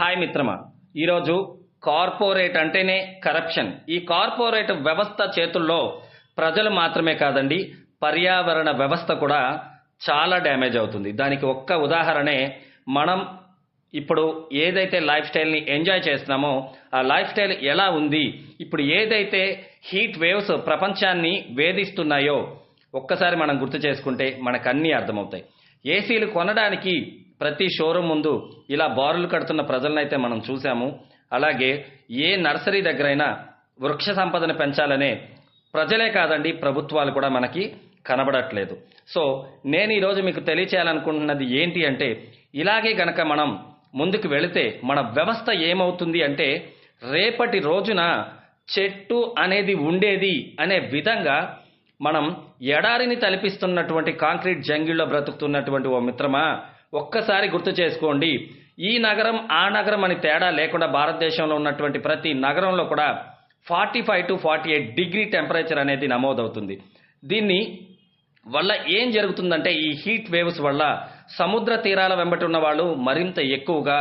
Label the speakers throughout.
Speaker 1: Hi మిత్రమా. ఈరోజు corporate అంటేనే కరప్షన్. ఈ కార్పొరేట్ వ్యవస్థ చేతుల్లో ప్రజలు మాత్రమే కాదండి పర్యావరణ వ్యవస్థ కూడా చాలా డ్యామేజ్ అవుతుంది. దానికి ఒక్క ఉదాహరణే మనం ఇప్పుడు ఏదైతే లైఫ్ స్టైల్ని ఎంజాయ్ చేస్తున్నామో ఆ లైఫ్ స్టైల్ ఎలా ఉంది? ఇప్పుడు ఏదైతే హీట్ వేవ్స్ ప్రపంచాన్ని వేధిస్తున్నాయో ఒక్కసారి మనం గుర్తు చేసుకుంటే మనకు అన్నీ అర్థమవుతాయి. ఏసీలు కొనడానికి ప్రతి షోరూమ్ ముందు ఇలా బారులు కడుతున్న ప్రజలనైతే మనం చూసాము అలాగే ఏ నర్సరీ దగ్గరైనా వృక్ష సంపదను పెంచాలనే ప్రజలే కాదండి ప్రభుత్వాలు కూడా మనకి కనబడట్లేదు. సో నేను ఈరోజు మీకు తెలియచేయాలనుకుంటున్నది ఏంటి అంటే ఇలాగే గనక మనం ముందుకు వెళితే మన వ్యవస్థ ఏమవుతుంది అంటే రేపటి రోజున చెట్టు అనేది ఉండేది అనే విధంగా మనం ఎడారిని తలపిస్తున్నటువంటి కాంక్రీట్ జంగిల్లో బ్రతుకుతున్నటువంటి ఓ మిత్రమా ఒక్కసారి గుర్తు చేసుకోండి. ఈ నగరం ఆ నగరం అని తేడా లేకుండా భారతదేశంలో ఉన్నటువంటి ప్రతి నగరంలో కూడా forty five to forty eight degree temperature అనేది నమోదవుతుంది. దీన్ని వల్ల ఏం జరుగుతుందంటే ఈ హీట్ వేవ్స్ వల్ల సముద్ర తీరాల వెంబటి ఉన్న వాళ్ళు మరింత ఎక్కువగా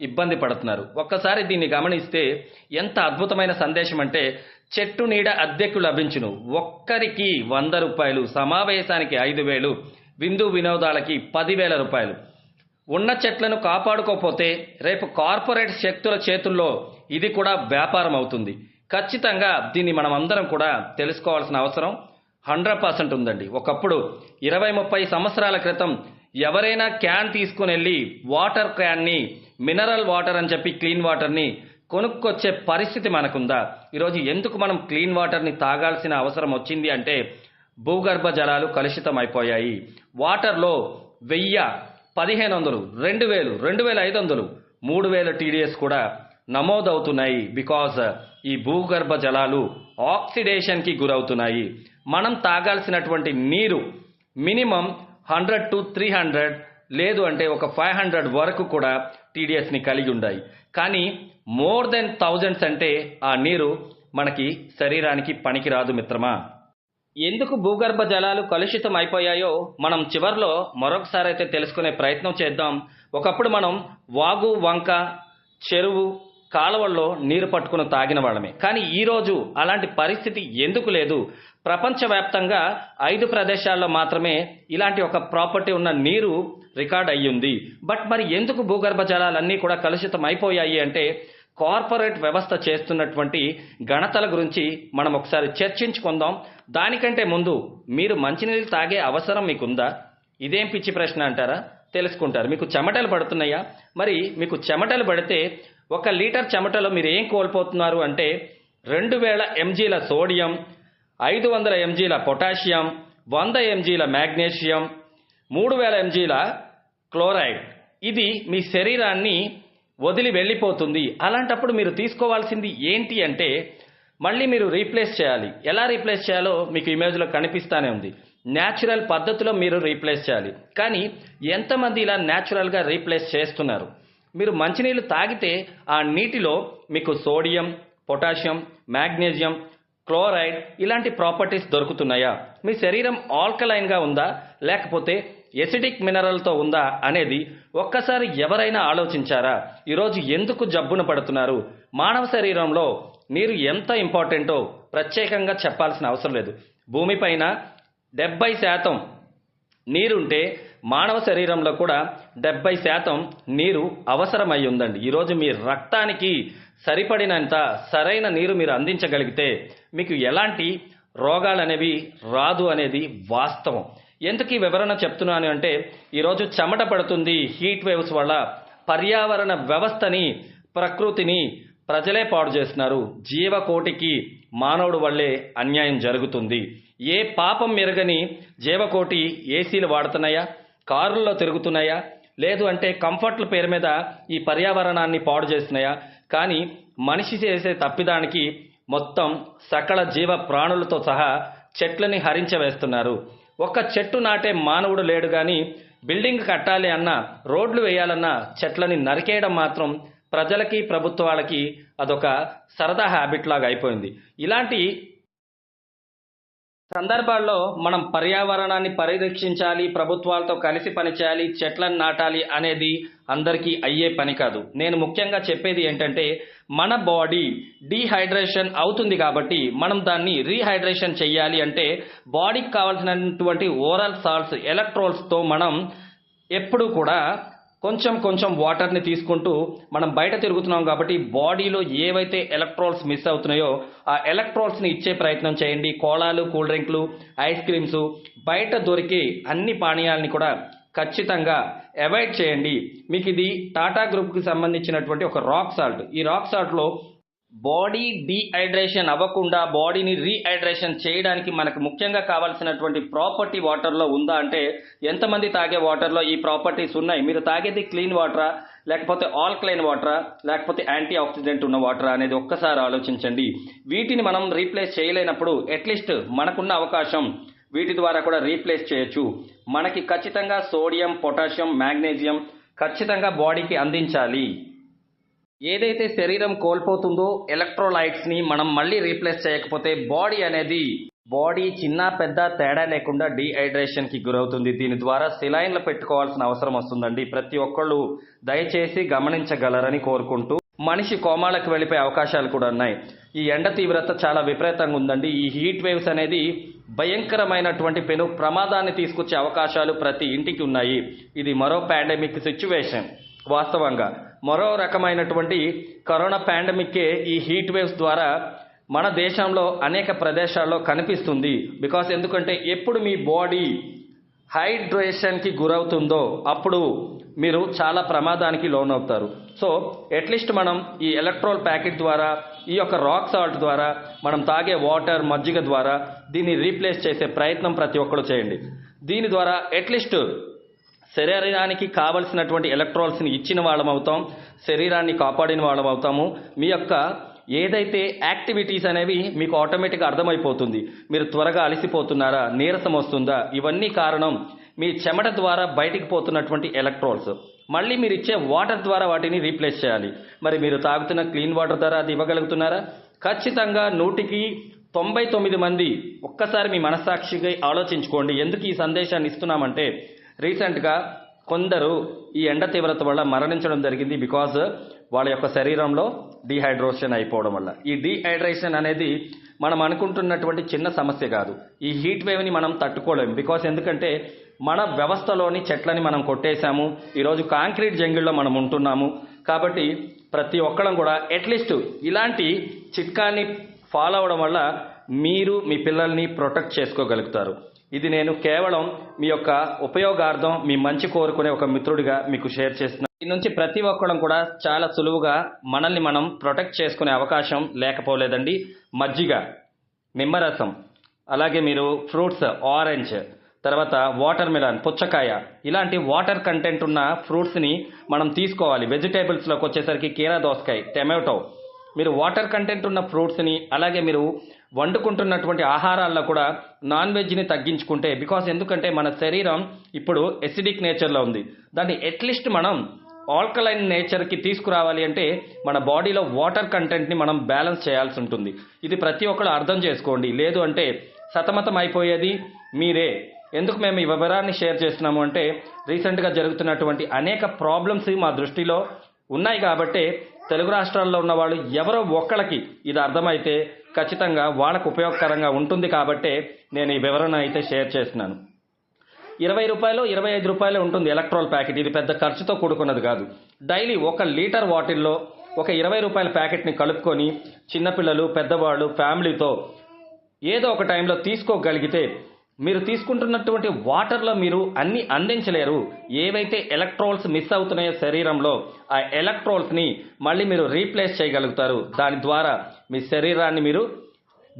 Speaker 1: ఇబ్బంది పడుతున్నారు. ఒక్కసారి దీన్ని గమనిస్తే ఎంత అద్భుతమైన సందేశం అంటే చెట్టు నీడ అద్దెకు లభించును. ఒక్కరికి వంద రూపాయలు సమావేశానికి ఐదు వేలు విందు వినోదాలకి పదివేల రూపాయలు. ఉన్న చెట్లను కాపాడుకోకపోతే రేపు కార్పొరేట్ శక్తుల చేతుల్లో ఇది కూడా వ్యాపారం అవుతుంది. ఖచ్చితంగా దీన్ని మనం అందరం కూడా తెలుసుకోవాల్సిన అవసరం హండ్రెడ్ పర్సెంట్ ఉందండి. ఒకప్పుడు ఇరవై ముప్పై సంవత్సరాల క్రితం ఎవరైనా క్యాన్ తీసుకుని వెళ్ళి వాటర్ క్యాన్ని మినరల్ వాటర్ అని చెప్పి క్లీన్ వాటర్ని కొనుక్కొచ్చే పరిస్థితి మనకుందా? ఈరోజు ఎందుకు మనం క్లీన్ వాటర్ని తాగాల్సిన అవసరం వచ్చింది అంటే భూగర్భ జలాలు కలుషితం అయిపోయాయి వాటర్లో వెయ్యి పదిహేను వందలు రెండు వేలు రెండు వేల ఐదు వందలు మూడు వేల టీడీఎస్ కూడా నమోదవుతున్నాయి బికాజ్ ఈ భూగర్భ జలాలు ఆక్సిడేషన్కి గురవుతున్నాయి. మనం తాగాల్సినటువంటి నీరు minimum hundred to three hundred లేదు అంటే ఒక ఫైవ్ హండ్రెడ్ వరకు కూడా టీడీఎస్ని కలిగి ఉన్నాయి కానీ మోర్ దెన్ థౌజండ్స్ అంటే ఆ నీరు మనకి శరీరానికి పనికిరాదు మిత్రమా? ఎందుకు భూగర్భ జలాలు కలుషితం అయిపోయాయో మనం చివర్లో మరొకసారి అయితే తెలుసుకునే ప్రయత్నం చేద్దాం. ఒకప్పుడు మనం వాగు వంక చెరువు కాలువల్లో నీరు పట్టుకుని తాగిన వాళ్ళమే. కానీ ఈరోజు అలాంటి పరిస్థితి ఎందుకు లేదు? ప్రపంచవ్యాప్తంగా ఐదు ప్రదేశాల్లో మాత్రమే ఇలాంటి ఒక ప్రాపర్టీ ఉన్న నీరు రికార్డ్ అయ్యింది. బట్ మరి ఎందుకు భూగర్భ జలాలన్నీ కూడా కలుషితం అయిపోయాయి అంటే కార్పొరేట్ వ్యవస్థ చేస్తున్నటువంటి గణతల గురించి మనం ఒకసారి చర్చించుకుందాం. దానికంటే ముందు మీరు మంచినీళ్ళు తాగే అవసరం మీకుందా? ఇదేం పిచ్చి ప్రశ్న అంటారా? తెలుసుకుంటారు. మీకు చెమటలు పడుతున్నాయా? మరి మీకు చెమటలు పడితే ఒక లీటర్ చెమటలో మీరు ఏం కోల్పోతున్నారు అంటే రెండు వేల ఎంజీల సోడియం ఐదు వందల ఎంజీల పొటాషియం వంద ఎంజీల మ్యాగ్నీషియం మూడు వేల ఎంజీల క్లోరైడ్. ఇది మీ శరీరాన్ని వదిలి వెళ్ళిపోతుంది. అలాంటప్పుడు మీరు తీసుకోవాల్సింది ఏంటి అంటే మళ్ళీ మీరు రీప్లేస్ చేయాలి. ఎలా రీప్లేస్ చేయాలో మీకు ఇమేజ్లో కనిపిస్తానే ఉంది. న్యాచురల్ పద్ధతిలో మీరు రీప్లేస్ చేయాలి. కానీ ఎంతమంది ఇలా న్యాచురల్గా రీప్లేస్ చేస్తున్నారు? మీరు మంచినీళ్ళు తాగితే ఆ నీటిలో మీకు సోడియం పొటాషియం మ్యాగ్నీషియం క్లోరైడ్ ఇలాంటి ప్రాపర్టీస్ దొరుకుతున్నాయా? మీ శరీరం ఆల్కలైన్గా ఉందా? లేకపోతే ఎసిడిక్ మినరల్తో ఉందా అనేది ఒక్కసారి ఎవరైనా ఆలోచించారా? ఈరోజు ఎందుకు జబ్బున పడుతున్నారు? మానవ శరీరంలో నీరు ఎంత ఇంపార్టెంటో ప్రత్యేకంగా చెప్పాల్సిన అవసరం లేదు. భూమిపైన డెబ్బై శాతం నీరుంటే మానవ శరీరంలో కూడా డెబ్బై శాతం నీరు అవసరమై ఉందండి. ఈరోజు మీ రక్తానికి సరిపడినంత సరైన నీరు మీరు అందించగలిగితే మీకు ఎలాంటి రోగాలు అనేవి రాదు అనేది వాస్తవం. ఎందుకు ఈ వివరణ చెప్తున్నాను అంటే ఈరోజు చెమట పడుతుంది హీట్ వేవ్స్ వల్ల పర్యావరణ వ్యవస్థని ప్రకృతిని ప్రజలే పాడు చేస్తున్నారు. జీవకోటికి మానవుడు వల్లే అన్యాయం జరుగుతుంది. ఏ పాపం మెరుగని జీవకోటి ఏసీలు వాడుతున్నాయా? కారుల్లో తిరుగుతున్నాయా? లేదు అంటే కంఫర్ట్ల పేరు మీద ఈ పర్యావరణాన్ని పాడు చేస్తున్నాయా? కానీ మనిషి చేసే తప్పిదానికి మొత్తం సకల జీవ ప్రాణులతో సహా చెట్లని హరించవేస్తున్నారు. ఒక్క చెట్టు నాటే మానవుడు లేడు కానీ బిల్డింగ్ కట్టాలి అన్నా రోడ్లు వేయాలన్నా చెట్లని నరికేయడం మాత్రం ప్రజలకి ప్రభుత్వాలకి అదొక సరదా హ్యాబిట్ లాగా అయిపోయింది. ఇలాంటి సందర్భాల్లో మనం పర్యావరణాన్ని పరిరక్షించాలి ప్రభుత్వాలతో కలిసి పనిచేయాలి చెట్లను నాటాలి అనేది అందరికీ అయ్యే పని కాదు. నేను ముఖ్యంగా చెప్పేది ఏంటంటే మన బాడీ డీహైడ్రేషన్ అవుతుంది కాబట్టి మనం దాన్ని రీహైడ్రేషన్ చేయాలి అంటే బాడీకి కావాల్సినటువంటి ఓరల్ సాల్ట్స్ ఎలక్ట్రోల్స్తో మనం ఎప్పుడు కూడా కొంచెం కొంచెం వాటర్ని తీసుకుంటూ మనం బయట తిరుగుతున్నాం కాబట్టి బాడీలో ఏవైతే ఎలక్ట్రాల్స్ మిస్ అవుతున్నాయో ఆ ఎలక్ట్రోల్స్ని ఇచ్చే ప్రయత్నం చేయండి. కోలాలు కూల్ డ్రింక్లు ఐస్ క్రీమ్స్ బయట దొరికే అన్ని పానీయాలని కూడా ఖచ్చితంగా అవాయిడ్ చేయండి. మీకు ఇది టాటా గ్రూప్కి సంబంధించినటువంటి ఒక రాక్ సాల్ట్ ఈ రాక్ సాల్ట్లో బాడీ డీహైడ్రేషన్ అవ్వకుండా బాడీని రీహైడ్రేషన్ చేయడానికి మనకు ముఖ్యంగా కావాల్సినటువంటి ప్రాపర్టీ వాటర్లో ఉందా అంటే ఎంతమంది తాగే వాటర్లో ఈ ప్రాపర్టీస్ ఉన్నాయి? మీరు తాగేది క్లీన్ వాటరా? లేకపోతే ఆల్క్లైన్ వాటరా? లేకపోతే యాంటీ ఆక్సిడెంట్ ఉన్న వాటరా అనేది ఒక్కసారి ఆలోచించండి. వీటిని మనం రీప్లేస్ చేయలేనప్పుడు అట్లీస్ట్ మనకున్న అవకాశం వీటి ద్వారా కూడా రీప్లేస్ చేయొచ్చు. మనకి ఖచ్చితంగా సోడియం పొటాషియం మ్యాగ్నీజియం ఖచ్చితంగా బాడీకి అందించాలి. ఏదైతే శరీరం కోల్పోతుందో ఎలక్ట్రోలైట్స్ని మనం మళ్ళీ రీప్లేస్ చేయకపోతే బాడీ అనేది బాడీ చిన్న పెద్ద తేడా లేకుండా డీహైడ్రేషన్కి గురవుతుంది. దీని ద్వారా సిలైన్లు పెట్టుకోవాల్సిన అవసరం వస్తుందండి. ప్రతి ఒక్కళ్ళు దయచేసి గమనించగలరని కోరుకుంటూ మనిషి కోమాలకు వెళ్ళిపోయే అవకాశాలు కూడా ఉన్నాయి. ఈ ఎండ తీవ్రత చాలా విపరీతంగా ఉందండి. ఈ హీట్ వేవ్స్ అనేది భయంకరమైనటువంటి పెను ప్రమాదాన్ని తీసుకొచ్చే అవకాశాలు ప్రతి ఇంటికి ఉన్నాయి. ఇది మరో పాండమిక్ సిచ్యువేషన్. వాస్తవంగా మరో రకమైనటువంటి కరోనా పాండమిక్కే ఈ హీట్ వేవ్స్ ద్వారా మన దేశంలో అనేక ప్రదేశాల్లో కనిపిస్తుంది. బికాస్ ఎందుకంటే ఎప్పుడు మీ బాడీ హైడ్రేషన్కి గురవుతుందో అప్పుడు మీరు చాలా ప్రమాదానికి లోనవుతారు. సో అట్లీస్ట్ మనం ఈ ఎలక్ట్రోల్ ప్యాకెట్ ద్వారా ఈ యొక్క రాక్ సాల్ట్ ద్వారా మనం తాగే వాటర్ మజ్జిగ ద్వారా దీన్ని రీప్లేస్ చేసే ప్రయత్నం ప్రతి ఒక్కరు చేయండి. దీని ద్వారా అట్లీస్ట్ శరీరానికి కావలసినటువంటి ఎలక్ట్రాల్స్ని ఇచ్చిన వాళ్ళం అవుతాం శరీరాన్ని కాపాడిన వాళ్ళం అవుతాము. మీ యొక్క ఏదైతే యాక్టివిటీస్ అనేవి మీకు ఆటోమేటిక్గా అర్థమైపోతుంది మీరు త్వరగా అలసిపోతున్నారా నీరసం వస్తుందా ఇవన్నీ కారణం మీ చెమట ద్వారా బయటికి పోతున్నటువంటి ఎలక్ట్రాల్స్ మళ్ళీ మీరు ఇచ్చే వాటర్ ద్వారా వాటిని రీప్లేస్ చేయాలి. మరి మీరు తాగుతున్న క్లీన్ వాటర్ ద్వారా అది ఇవ్వగలుగుతున్నారా? ఖచ్చితంగా నూటికి తొంభై తొమ్మిది మంది ఒక్కసారి మీ మనస్సాక్షిగా ఆలోచించుకోండి ఎందుకు ఈ సందేశాన్ని ఇస్తున్నామంటే రీసెంట్గా కొందరు ఈ ఎండ తీవ్రత వల్ల మరణించడం జరిగింది బికాజ్ వాళ్ళ యొక్క శరీరంలో డీహైడ్రేషన్ అయిపోవడం వల్ల. ఈ డీహైడ్రేషన్ అనేది మనం అనుకుంటున్నటువంటి చిన్న సమస్య కాదు. ఈ హీట్ వేవ్ని మనం తట్టుకోలేము. బికాస్ ఎందుకంటే మన వ్యవస్థలోని చెట్లని మనం కొట్టేశాము. ఈరోజు కాంక్రీట్ జంగిల్లో మనం ఉంటున్నాము. కాబట్టి ప్రతి ఒక్కడం కూడా అట్లీస్ట్ ఇలాంటి చిట్కాని ఫాలో అవడం వల్ల మీరు మీ పిల్లల్ని ప్రొటెక్ట్ చేసుకోగలుగుతారు. ఇది నేను కేవలం మీ యొక్క ఉపయోగార్థం మీ మంచి కోరుకునే ఒక మిత్రుడిగా మీకు షేర్ చేస్తున్నా ఈ నుంచి ప్రతి ఒక్కడం కూడా చాలా సులువుగా మనల్ని మనం ప్రొటెక్ట్ చేసుకునే అవకాశం లేకపోలేదండి. మజ్జిగ నిమ్మరసం అలాగే మీరు ఫ్రూట్స్ ఆరెంజ్ తర్వాత వాటర్ మిలన్ పుచ్చకాయ ఇలాంటి వాటర్ కంటెంట్ ఉన్న ఫ్రూట్స్ని మనం తీసుకోవాలి. వెజిటేబుల్స్లోకి వచ్చేసరికి కీరా దోసకాయ టమాటో. మీరు వాటర్ కంటెంట్ ఉన్న ఫ్రూట్స్ని అలాగే మీరు వండుకుంటున్నటువంటి ఆహారాల్లో కూడా నాన్ వెజ్ని తగ్గించుకుంటే బికాస్ ఎందుకంటే మన శరీరం ఇప్పుడు ఎసిడిక్ నేచర్లో ఉంది. దాన్ని అట్లీస్ట్ మనం ఆల్కలైన్ నేచర్కి తీసుకురావాలి అంటే మన బాడీలో వాటర్ కంటెంట్ని మనం బ్యాలెన్స్ చేయాల్సి ఉంటుంది. ఇది ప్రతి ఒక్కరు అర్థం చేసుకోండి. లేదు అంటే సతమతం అయిపోయేది మీరే. ఎందుకు మేము ఈ వివరాన్ని షేర్ చేస్తున్నాము అంటే రీసెంట్గా జరుగుతున్నటువంటి అనేక ప్రాబ్లమ్స్ మా దృష్టిలో ఉన్నాయి కాబట్టే తెలుగు రాష్ట్రాల్లో ఉన్న వాళ్ళు ఎవరో ఒక్కళ్ళకి ఇది అర్థమైతే ఖచ్చితంగా వాళ్ళకు ఉపయోగకరంగా ఉంటుంది కాబట్టే నేను ఈ వివరణ అయితే షేర్ చేస్తున్నాను. ఇరవై రూపాయలు ఇరవై ఐదు రూపాయలు ఉంటుంది ఎలక్ట్రాల్ ప్యాకెట్. ఇది పెద్ద ఖర్చుతో కూడుకున్నది కాదు. డైలీ ఒక లీటర్ వాటిల్లో ఒక ఇరవై రూపాయల ప్యాకెట్ని కలుపుకొని చిన్నపిల్లలు పెద్దవాళ్ళు ఫ్యామిలీతో ఏదో ఒక టైంలో తీసుకోగలిగితే మీరు తీసుకుంటున్నటువంటి వాటర్లో మీరు అన్ని అందించలేరు. ఏవైతే ఎలక్ట్రోల్స్ మిస్ అవుతున్నాయో శరీరంలో ఆ ఎలక్ట్రోల్స్ని మళ్ళీ మీరు రీప్లేస్ చేయగలుగుతారు. దాని ద్వారా మీ శరీరాన్ని మీరు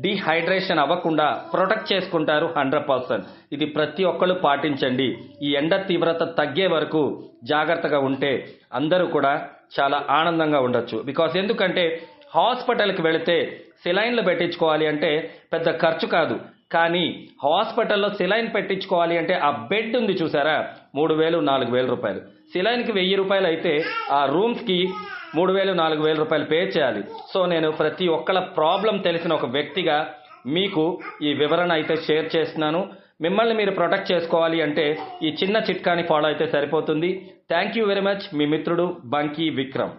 Speaker 1: డీహైడ్రేషన్ అవ్వకుండా ప్రొటెక్ట్ చేసుకుంటారు హండ్రెడ్ పర్సెంట్. ఇది ప్రతి ఒక్కరు పాటించండి. ఈ ఎండ తీవ్రత తగ్గే వరకు జాగ్రత్తగా ఉంటే అందరూ కూడా చాలా ఆనందంగా ఉండొచ్చు. బికాస్ ఎందుకంటే హాస్పిటల్కి వెళితే సిలైన్లు పెట్టించుకోవాలి అంటే పెద్ద ఖర్చు కాదు. కానీ హాస్పిటల్లో సిలైన్ పెట్టించుకోవాలి అంటే ఆ బెడ్ ఉంది చూసారా? మూడు వేలు నాలుగు వేల రూపాయలు. సిలైన్కి వెయ్యి రూపాయలు అయితే ఆ రూమ్స్కి మూడు వేలు నాలుగు వేల రూపాయలు పే చేయాలి. సో నేను ప్రతి ఒక్కళ్ళ ప్రాబ్లం తెలిసిన ఒక వ్యక్తిగా మీకు ఈ వివరణ అయితే షేర్ చేస్తున్నాను. మిమ్మల్ని మీరు ప్రొటెక్ట్ చేసుకోవాలి అంటే ఈ చిన్న చిట్కాని ఫాలో అయితే సరిపోతుంది. Thank you very much. మీ మిత్రుడు బంకీ విక్రమ్.